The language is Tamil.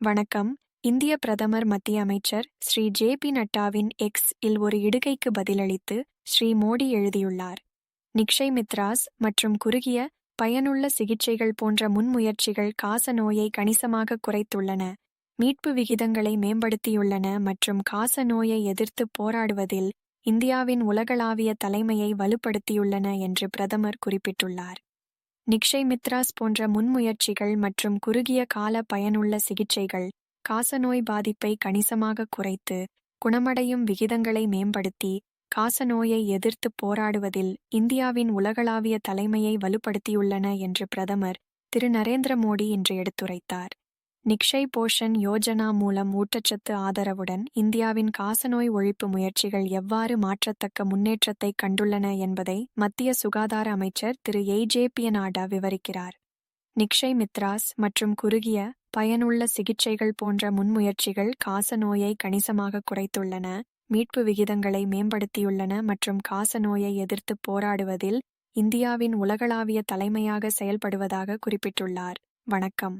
வணக்கம். இந்திய பிரதமர் மத்திய அமைச்சர் ஸ்ரீ ஜே பி நட்டாவின் எக்ஸ் இல் ஒரு இடுகைக்கு பதிலளித்து ஸ்ரீ மோடி எழுதியுள்ளார். நிக்ஷய் மித்ராஸ் மற்றும் குறுகிய பயனுள்ள சிகிச்சைகள் போன்ற முன்முயற்சிகள் காச நோயை கணிசமாக குறைத்துள்ளன. மீட்பு விகிதங்களை மேம்படுத்தியுள்ளன மற்றும் காச நோயை எதிர்த்து போராடுவதில் இந்தியாவின் உலகளாவிய தலைமையை வலுப்படுத்தியுள்ளன என்று பிரதமர் குறிப்பிட்டுள்ளார். நிக்ஷய் மித்ராஸ் போன்ற முன்முயற்சிகள் மற்றும் குறுகிய கால பயனுள்ள சிகிச்சைகள் காசநோய் பாதிப்பை கணிசமாக குறைத்து குணமடையும் விகிதங்களை மேம்படுத்தி காசநோயை எதிர்த்து போராடுவதில் இந்தியாவின் உலகளாவிய தலைமையை வலுப்படுத்தியுள்ளன என்று பிரதமர் திரு. நரேந்திர மோடி இன்று எடுத்துரைத்தார். நிக்ஷய் போஷன் யோஜனா மூலம் ஊட்டச்சத்து ஆதரவுடன் இந்தியாவின் காசநோய் ஒழிப்பு முயற்சிகள் எவ்வாறு மாற்றத்தக்க முன்னேற்றத்தை கண்டுள்ளன என்பதை மத்திய சுகாதார அமைச்சர் திரு. ஏ. ஜே. பி நாடா விவரிக்கிறார். நிக்ஷய் மித்ராஸ் மற்றும் குறுகிய பயனுள்ள சிகிச்சைகள் போன்ற முன்முயற்சிகள் காசநோயை கணிசமாக குறைத்துள்ளன மீட்பு விகிதங்களை மேம்படுத்தியுள்ளன மற்றும் காசநோயை எதிர்த்து போராடுவதில் இந்தியாவின் உலகளாவிய தலைமையாக செயல்படுவதாக குறிப்பிட்டுள்ளார். வணக்கம்.